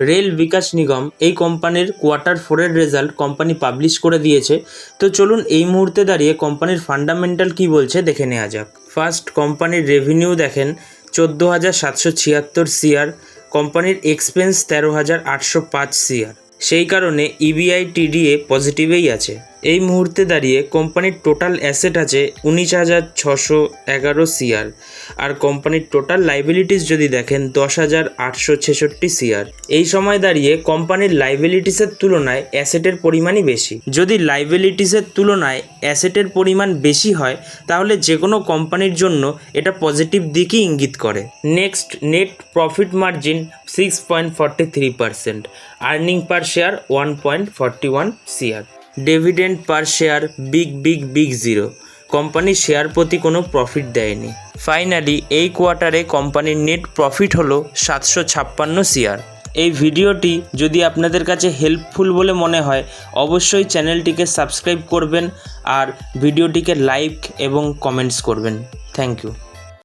Rail Vikas Nigam এই কোম্পানির quarter ফোরের রেজাল্ট কোম্পানি পাবলিশ করে দিয়েছে। তো চলুন এই মুহূর্তে দাঁড়িয়ে কোম্পানির ফান্ডামেন্টাল কি বলছে দেখে নেওয়া যাক। ফার্স্ট, কোম্পানির রেভিনিউ দেখেন, চোদ্দ হাজার সাতশো ছিয়াত্তর সিআর, কোম্পানির এক্সপেন্স তেরো হাজার আটশো পাঁচ সিআর। সেই কারণে E ইবিআই টিডিএ পজিটিভেই আছে। এই মুহূর্তে দাঁড়িয়ে কোম্পানির টোটাল অ্যাসেট আছে উনিশ হাজার ছশো এগারো সিআর। আর কোম্পানির টোটাল লাইবিলিটিস যদি দেখেন, দশ হাজার আটশো ছেষট্টি সিআর। এই সময় দাঁড়িয়ে কোম্পানির লাইবিলিটিসের তুলনায় অ্যাসেটের পরিমাণই বেশি। যদি লাইবিলিটিসের তুলনায় অ্যাসেটের পরিমাণ বেশি হয়, তাহলে যে কোনো কোম্পানির জন্য এটা পজিটিভ দিকই ইঙ্গিত করে। Next, net profit margin six point forty three percent. Earning per share one point forty one CR. Dividend per share big big big zero কোম্পানির শেয়ার প্রতি কোনো প্রফিট দেয়নি। ফাইনালি এই কোয়ার্টারে কোম্পানির নেট প্রফিট হলো সাতশো ছাপ্পান্ন শেয়ার এই ভিডিওটি যদি আপনাদের কাছে হেল্পফুল বলে মনে হয়, অবশ্যই চ্যানেলটিকে সাবস্ক্রাইব করবেন আর ভিডিওটিকে লাইক এবং কমেন্টস করবেন। Thank you